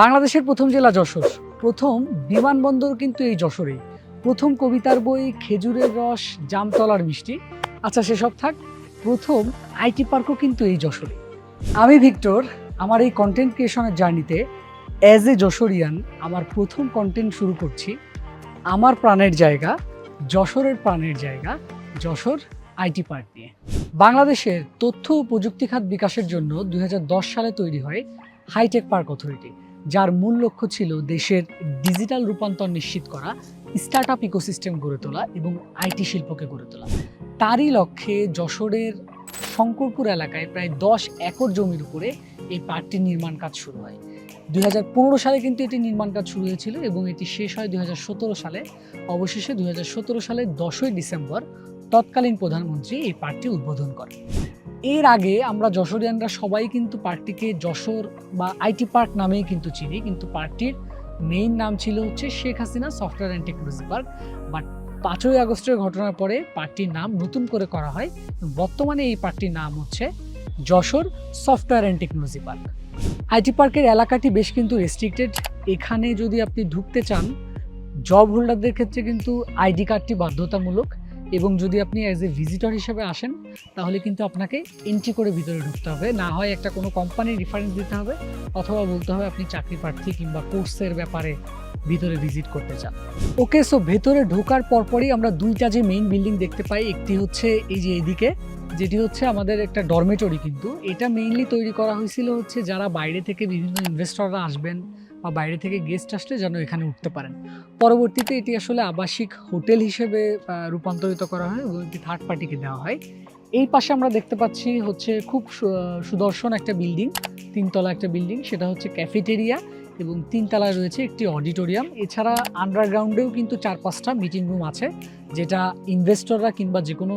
বাংলাদেশের প্রথম জেলা যশোর। প্রথম বিমানবন্দর কিন্তু এই যশোরেই। প্রথম কবিতার বই, খেজুরের রস, জামতলার মিষ্টি। আচ্ছা সেসব থাক, প্রথম আইটি পার্কও কিন্তু এই যশোরে। আমি ভিক্টর, আমার এই কন্টেন্ট ক্রিয়েশনের জার্নিতে অ্যাজ এ যশোরিয়ান আমার প্রথম কন্টেন্ট শুরু করছি। আমার প্রাণের জায়গা, যশোরের প্রাণের জায়গা, যশোর আইটি পার্ক নিয়ে। বাংলাদেশের তথ্য ও প্রযুক্তি খাত বিকাশের জন্য দু হাজার দশ সালে তৈরি হয় হাইটেক পার্ক অথরিটি। যার মূল লক্ষ্য ছিল দেশের ডিজিটাল রূপান্তর নিশ্চিত করা স্টার্ট আপ ইকোসিস্টেম গড়ে তোলা এবং আইটি শিল্পকে গড়ে তোলা। তারই লক্ষ্যে যশোরের শঙ্করপুর এলাকায় প্রায় দশ একর জমির উপরে এই পার্কটির নির্মাণ কাজ শুরু হয়। দুই হাজার পনেরো সালে কিন্তু এটি নির্মাণ কাজ শুরু হয়েছিল এবং এটি শেষ হয় দুই হাজার সতেরো সালে। অবশেষে দুই সালের দশই ডিসেম্বর তৎকালীন প্রধানমন্ত্রী এই পার্কটি উদ্বোধন করেন। এর আগে আমরা যশোরিয়ানরা সবাই কিন্তু পার্কটিকে যশোর বা আইটি পার্ক নামেই কিন্তু চিনি, কিন্তু পার্কটির মেইন নাম ছিল হচ্ছে Sheikh Hasina software and technology park. But পাঁচই আগস্টের ঘটনার পরে পার্কটির নাম নতুন করে করা হয়। বর্তমানে এই পার্কটির নাম হচ্ছে Jessore software and technology park. IT পার্কের এলাকাটি বেশ কিন্তু রেস্ট্রিক্টেড এখানে যদি আপনি ঢুকতে চান জব হোল্ডারদের ক্ষেত্রে কিন্তু আইডি কার্ডটি বাধ্যতামূলক। এবং যদি আপনি অ্যাজ এ ভিজিটর হিসেবে আসেন, তাহলে কিন্তু আপনাকে এন্ট্রি করে ভিতরে ঢুকতে হবে। না হয় একটা কোনো কোম্পানির রেফারেন্স দিতে হবে, অথবা বলতে হবে আপনি চাকরি প্রার্থী কিংবা কোর্সের ব্যাপারে ভিতরে ভিজিট করতে চান। ওকে সো ভেতরে ঢোকার পরপরই আমরা দুইটা যে মেইন বিল্ডিং দেখতে পাই, একটি হচ্ছে এই যে এদিকে, যেটি হচ্ছে আমাদের একটা ডরমেটরি কিন্তু। এটা মেইনলি তৈরি করা হয়েছিল হচ্ছে যারা বাইরে থেকে বিভিন্ন ইনভেস্টররা আসবেন বা বাইরে থেকে গেস্ট আসলে যেন এখানে উঠতে পারেন। পরবর্তীতে এটি আসলে আবাসিক হোটেল হিসেবে রূপান্তরিত করা হয় এবং এটি থার্ড পার্টিকে দেওয়া হয়। এই পাশে আমরা দেখতে পাচ্ছি হচ্ছে খুব সুদর্শন একটা বিল্ডিং তিনতলা একটা বিল্ডিং সেটা হচ্ছে ক্যাফেটেরিয়া এবং তিনতলায় রয়েছে একটি অডিটোরিয়াম এছাড়া আন্ডারগ্রাউন্ডেও কিন্তু চার পাঁচটা মিটিং রুম আছে, যেটা ইনভেস্টররা কিংবা যে কোনো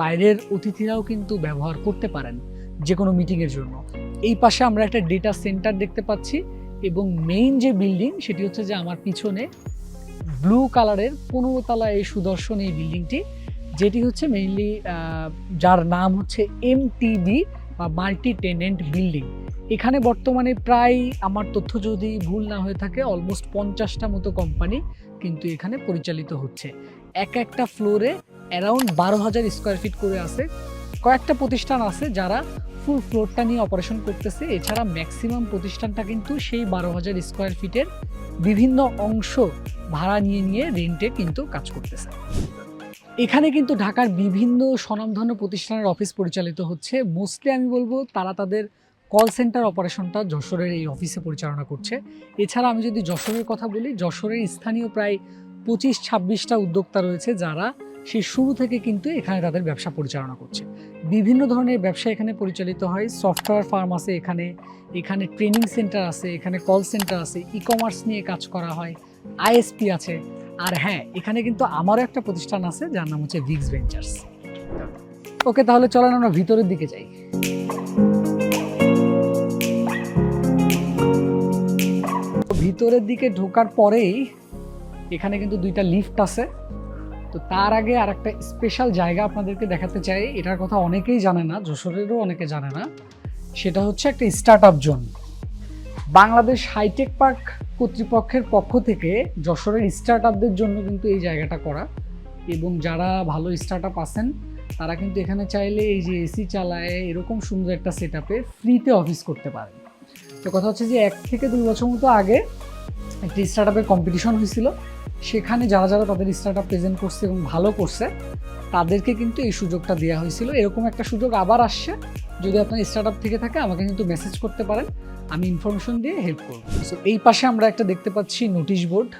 বাইরের অতিথিরাও কিন্তু ব্যবহার করতে পারেন যে কোনো মিটিংয়ের জন্য। এই পাশে আমরা একটা ডেটা সেন্টার দেখতে পাচ্ছি। এবং মেইন যে বিল্ডিং সেটি হচ্ছে যে আমার পিছনে ব্লু কালারের পনেরো তলা এই সুদর্শন এই বিল্ডিংটি যেটি হচ্ছে মেইনলি যার নাম হচ্ছে এমটিবি বা মাল্টি টেনেন্ট বিল্ডিং এখানে বর্তমানে প্রায় আমার তথ্য যদি ভুল না হয়ে থাকে অলমোস্ট পঞ্চাশটা মতো কোম্পানি কিন্তু এখানে পরিচালিত হচ্ছে। এক একটা ফ্লোরে অ্যারাউন্ড বারো হাজার স্কোয়ার ফিট করে আছে। কয়েকটা প্রতিষ্ঠান আছে যারা ফুল ফ্লোরটা নিয়ে অপারেশন করতেছে। এছাড়া ম্যাক্সিমাম প্রতিষ্ঠানটা কিন্তু সেই বারো হাজার স্কোয়ার ফিটের বিভিন্ন অংশ ভাড়া নিয়ে নিয়ে রেন্টে কিন্তু কাজ করতেছে। এখানে কিন্তু ঢাকার বিভিন্ন স্বনামধন্য প্রতিষ্ঠানের অফিস পরিচালিত হচ্ছে। মোস্টলি আমি বলব তারা তাদের কল সেন্টার অপারেশনটা যশোরের এই অফিসে পরিচালনা করছে। এছাড়া আমি যদি যশোরের কথা বলি, যশোরের স্থানীয় প্রায় পঁচিশ ছাব্বিশটা উদ্যোক্তা রয়েছে যারা সেই শুরু থেকে কিন্তু এখানে তাদের ব্যবসা পরিচালনা করছে। বিভিন্ন ধরনের ব্যবসা এখানে পরিচালিত হয়। সফটওয়্যার ফার্ম আছে এখানে এখানে ট্রেনিং সেন্টার আছে, এখানে কল সেন্টার আছে ই কমার্স নিয়ে কাজ করা হয় আইএসপি আছে। আর হ্যাঁ এখানে কিন্তু আমারও একটা প্রতিষ্ঠান আছে, যার নাম হচ্ছে ভিক্স ভেঞ্চার্স ওকে, তাহলে চলেন আমরা ভিতরের দিকে যাই। ভিতরের দিকে ঢোকার পরেই এখানে কিন্তু দুইটা লিফট আছে। তো তার আগে আর একটা স্পেশাল জায়গা আপনাদেরকে দেখাতে চাই, এটার কথা অনেকেই জানে না, যশোরেরও অনেকে জানে না। সেটা হচ্ছে একটা start up zone. Bangladesh high tech park কর্তৃপক্ষের পক্ষ থেকে যশোরের স্টার্ট আপদের জন্য কিন্তু এই জায়গাটা করা। এবং যারা ভালো স্টার্ট আপ আছেন, তারা কিন্তু এখানে চাইলে এই যে এসি চালায়, এরকম সুন্দর একটা সেট আপে ফ্রিতে অফিস করতে পারে তো কথা হচ্ছে যে এক থেকে দুই বছর মতো আগে একটি স্টার্ট আপের কম্পিটিশন হয়েছিল। সেখানে যারা যারা তাদের স্টার্ট আপ প্রেজেন্ট করছে এবং ভালো করছে, তাদেরকে কিন্তু এই সুযোগটা দেওয়া হয়েছিল। এরকম একটা সুযোগ আবার আসছে। যদি আপনার স্টার্ট আপ থেকে থাকে, আমাকে কিন্তু মেসেজ করতে পারেন। আমি ইনফরমেশন দিয়ে হেল্প করব। সো এই পাশে আমরা একটা দেখতে পাচ্ছি নোটিশ বোর্ড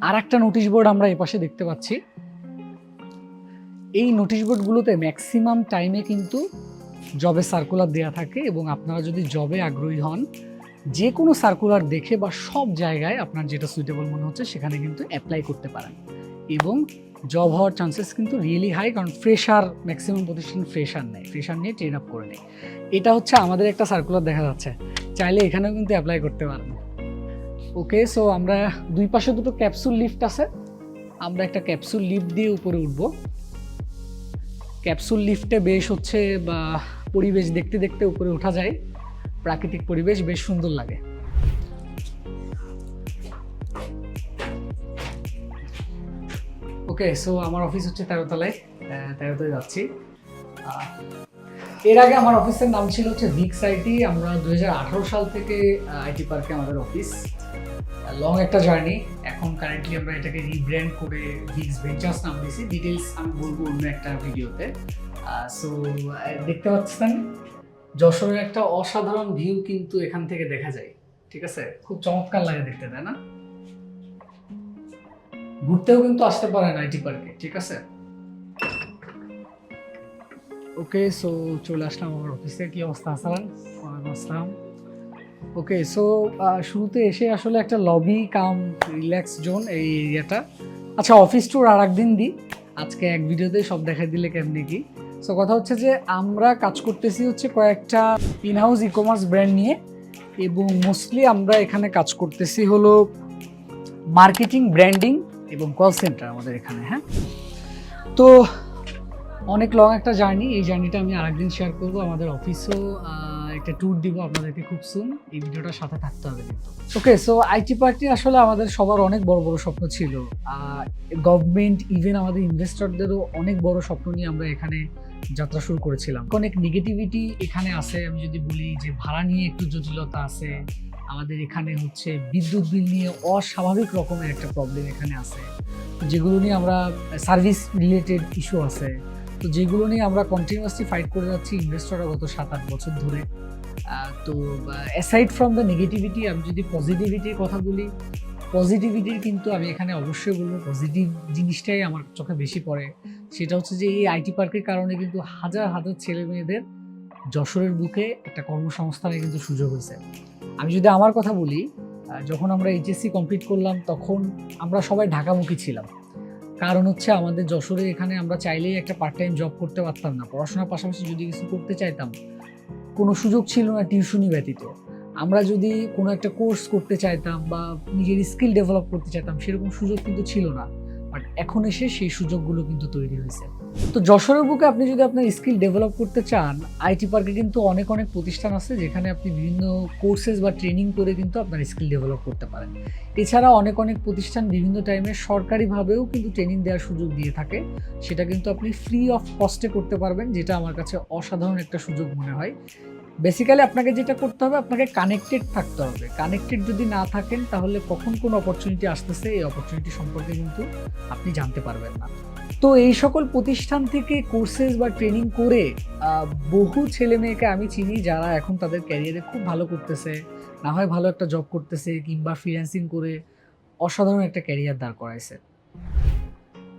আর একটা নোটিশ বোর্ড আমরা এই পাশে দেখতে পাচ্ছি। এই নোটিশ বোর্ডগুলোতে ম্যাক্সিমাম টাইমে কিন্তু জবে সার্কুলার দেওয়া থাকে এবং আপনারা যদি জবে আগ্রহী হন যে কোনো সার্কুলার দেখে বা সব জায়গায় আপনার যেটা সুইটেবল মনে হচ্ছে, সেখানে কিন্তু অ্যাপ্লাই করতে পারেন। এবং জব হওয়ার চান্সেস কিন্তু রিয়েলি হাই কারণ ফ্রেশার ম্যাক্সিমাম প্রতিষ্ঠান ফ্রেশার নেয় ফ্রেশার নিয়ে ট্রেন আপ করে নেয় এটা হচ্ছে আমাদের একটা সার্কুলার দেখা যাচ্ছে। চাইলে এখানেও কিন্তু অ্যাপ্লাই করতে পারেন। ওকে সো আমরা দুই পাশে দুটো ক্যাপসুল লিফট আছে। আমরা একটা ক্যাপসুল লিফট দিয়ে উপরে উঠব। ক্যাপসুল লিফটে বেশ হচ্ছে বা পরিবেশ দেখতে দেখতে উপরে ওঠা যায়। প্রাকৃতিক পরিবেশ বেশ সুন্দর লাগে। ওকে সো আমার অফিস হচ্ছে তেরোতলায় তেরোতলায় যাচ্ছি। এর আগে আমার অফিসের নাম ছিল হচ্ছে ভিক্স আইটি আমরা দুই হাজার আঠারো সাল থেকে আইটি পার্কে আমাদের অফিস লং একটা জার্নি এখন কারেন্টলি আমরা এটাকে রিব্র্যান্ড করে ভিক্স ভেঞ্চার্স নাম দিয়েছি। ডিটেলস আমি বলব অন্য একটা ভিডিওতে সো দেখতে পাচ্ছেন? যশোরের একটা অসাধারণ ভিউ কিন্তু এখান থেকে দেখা যায়, ঠিক আছে? খুব চমৎকার লাগে দেখতে, তাই না? ঘুরতেও কিন্তু আসতে পারেন আইটি পার্কে, ঠিক আছে? ওকে সো চলে আসলাম আমার অফিসে কি অবস্থা আসালাম ওয়ালাইকুম আসসালাম। ওকে সো শুরুতে এসে আসলে একটা লবি কাম রিল্যাক্স জোন এই এরিয়াটা আচ্ছা অফিস ট্যুর আর একদিন দিই। আজকে এক ভিডিওতে সব দেখাই দিলে কেমনি কি? সো কথা হচ্ছে যে আমরা কাজ করতেছি হচ্ছে কয়েকটা in house e commerce brand নিয়ে এবং মোস্টলি আমরা এখানে কাজ করতেছি হলো মার্কেটিং ব্র্যান্ডিং এবং কল সেন্টার আমাদের এখানে হ্যাঁ? তো অনেক লং একটা জার্নি এই জার্নিটা আমি আরেকদিন শেয়ার করব আমাদের অফিসও একটা ট্যুর দিব আপনাদেরকে খুব সুন এই ভিডিওটার সাথে থাকতে হবে ওকে সো আইটি পার্টি আসলে আমাদের সবার অনেক বড় বড় স্বপ্ন ছিল। গভর্নমেন্ট ইভেন আমাদের ইনভেস্টরদেরও অনেক বড় স্বপ্ন নিয়ে আমরা এখানে যাত্রা শুরু করেছিলাম। অনেক নেগেটিভিটি এখানে আছে। আমি যদি বলি যে ভাড়া নিয়ে একটু জটিলতা আছে, আমাদের এখানে হচ্ছে বিদ্যুৎ বিল নিয়ে অস্বাভাবিক রকমের একটা প্রবলেম এখানে আছে। যেগুলো নিয়ে আমরা সার্ভিস রিলেটেড ইস্যু আছে। তো যেগুলো নিয়ে আমরা কন্টিনিউয়াসলি ফাইট করে যাচ্ছি ইনভেস্টররা গত সাত আট বছর ধরে। তো অ্যাসাইড ফ্রম দ্য নেগেটিভিটি আমি যদি পজিটিভিটির কথা বলি পজিটিভিটির কিন্তু আমি এখানে অবশ্যই বলব পজিটিভ জিনিসটাই আমার চোখে বেশি পড়ে। সেটা হচ্ছে যে এই আইটি পার্কের কারণে কিন্তু হাজার হাজার ছেলে মেয়েদের যশোরের বুকে একটা কর্মসংস্থানের কিন্তু সুযোগ হয়েছে। আমি যদি আমার কথা বলি যখন আমরা এইচএসসি কমপ্লিট করলাম, তখন আমরা সবাই ঢাকামুখী ছিলাম। কারণ হচ্ছে আমাদের যশোরে এখানে আমরা চাইলেই একটা পার্ট টাইম জব করতে পারতাম না। পড়াশোনার পাশাপাশি যদি কিছু করতে চাইতাম, কোনো সুযোগ ছিল না টিউশনি ব্যতীত। আমরা যদি কোনো একটা কোর্স করতে চাইতাম বা নিজের স্কিল ডেভেলপ করতে চাইতাম, সেরকম সুযোগ কিন্তু ছিল না। এখন এসে সেই সুযোগগুলো কিন্তু তৈরি হয়েছে। তো যশোরের বুকে আপনি যদি আপনার স্কিল ডেভেলপ করতে চান আইটি পার্কে কিন্তু অনেক অনেক প্রতিষ্ঠান আছে যেখানে আপনি বিভিন্ন কোর্সেস বা ট্রেনিং করে কিন্তু আপনার স্কিল ডেভেলপ করতে পারেন। এছাড়া অনেক অনেক প্রতিষ্ঠান বিভিন্ন টাইমে সরকারিভাবেও কিন্তু ট্রেনিং দেওয়ার সুযোগ দিয়ে থাকে। সেটা কিন্তু আপনি ফ্রি অফ কস্টে করতে পারবেন, যেটা আমার কাছে অসাধারণ একটা সুযোগ মনে হয়। বেসিক্যালি আপনাকে যেটা করতে হবে, আপনাকে কানেক্টেড থাকতে হবে। কানেক্টেড যদি না থাকেন, তাহলে কখন কোন অপরচুনিটি আসতেছে, এই অপরচুনিটি সম্পর্কে কিন্তু আপনি জানতে পারবেন না। তো এই সকল প্রতিষ্ঠান থেকে কোর্সেস বা ট্রেনিং করে বহু ছেলে মেয়েকে আমি চিনি যারা এখন তাদের ক্যারিয়ারে খুব ভালো করতেছে। না হয় ভালো একটা জব করতেছে কিংবা ফ্রিল্যান্সিং করে অসাধারণ একটা ক্যারিয়ার দাঁড় করাইছে।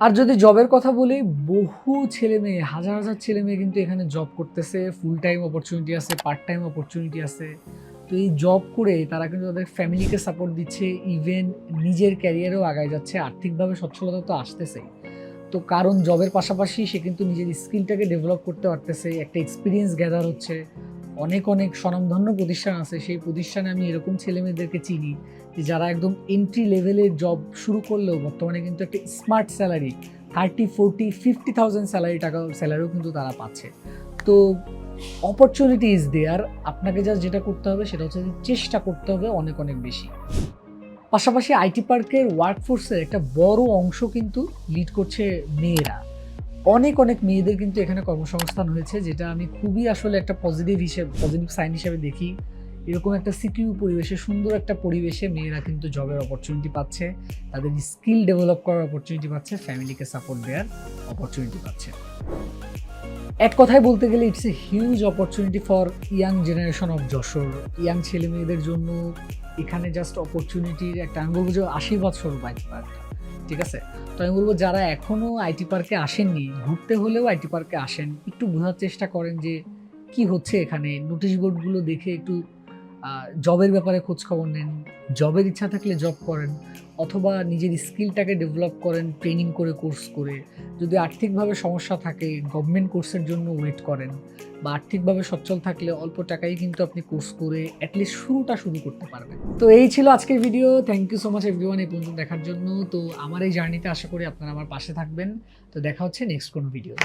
আর যদি জবের কথা বলি, বহু ছেলে মেয়ে, হাজার হাজার ছেলে মেয়ে কিন্তু এখানে জব করতেছে। ফুল টাইম অপরচুনিটি আছে পার্ট টাইম অপরচুনিটি আছে। তো এই জব করে তারা কিন্তু তাদের ফ্যামিলিকে সাপোর্ট দিচ্ছে ইভেন নিজের ক্যারিয়ারেও আগায় যাচ্ছে, আর্থিকভাবে সচ্ছলতা তো আসতেছেই। তো কারণ জবের পাশাপাশি সে কিন্তু নিজের স্কিলটাকে ডেভেলপ করতে পারতেছে, একটা এক্সপিরিয়েন্স গ্যাদার হচ্ছে। অনেক অনেক স্বনামধন্য প্রতিষ্ঠান আছে। সেই প্রতিষ্ঠানে আমি এরকম ছেলে মেয়েদেরকে চিনি যে যারা একদম এন্ট্রি লেভেলের জব শুরু করলেও বর্তমানে কিন্তু একটা smart salary thirty forty fifty thousand salary টাকা স্যালারিও কিন্তু তারা পাচ্ছে। তো অপরচুনিটি ইজ দেয়ার আপনাকে যা যেটা করতে হবে সেটা হচ্ছে চেষ্টা করতে হবে অনেক অনেক বেশি। পাশাপাশি আইটি পার্কের ওয়ার্কফোর্সের একটা বড় অংশ কিন্তু লিড করছে মেয়েরা। অনেক অনেক মেয়েদের কিন্তু এখানে কর্মসংস্থান হয়েছে, যেটা আমি খুবই আসলে একটা পজিটিভ হিসেবে পজিটিভ সাইন হিসেবে দেখি। এরকম একটা সিকিউ পরিবেশে, সুন্দর একটা পরিবেশে মেয়েরা কিন্তু জবের অপরচুনিটি পাচ্ছে, তাদের স্কিল ডেভেলপ করার অপরচুনিটি পাচ্ছে ফ্যামিলিকে সাপোর্ট দেওয়ার অপরচুনিটি পাচ্ছে। এক কথায় বলতে গেলে it's a huge opportunity for young generation of Jashore. Young ছেলে মেয়েদের জন্য এখানে জাস্ট অপরচুনিটির একটা যে আশীর্বাদ স্বরূপ পার্কটা ঠিক আছে? তো আমি বলব যারা এখনও আইটি পার্কে আসেননি, ঘুরতে হলেও আইটি পার্কে আসেন, একটু বোঝার চেষ্টা করেন যে কি হচ্ছে এখানে। নোটিশ বোর্ডগুলো দেখে একটু জবের ব্যাপারে খোঁজ খবর নেন জবের ইচ্ছা থাকলে জব করেন। অথবা নিজের স্কিলটাকে ডেভেলপ করেন ট্রেনিং করে কোর্স করে। যদি আর্থিকভাবে সমস্যা থাকে গভর্নমেন্ট কোর্সের জন্য ওয়েট করেন। বা আর্থিকভাবে সচ্ছল থাকলে অল্প টাকায় কিন্তু আপনি কোর্স করে অ্যাটলিস্ট শুরুটা শুরু করতে পারবেন। তো এই ছিল আজকের video thank you so much everyone এই পর্যন্ত দেখার জন্য। তো আমার এই জার্নিতে আশা করি আপনারা আমার পাশে থাকবেন। তো দেখা হচ্ছে নেক্সট কোনো ভিডিও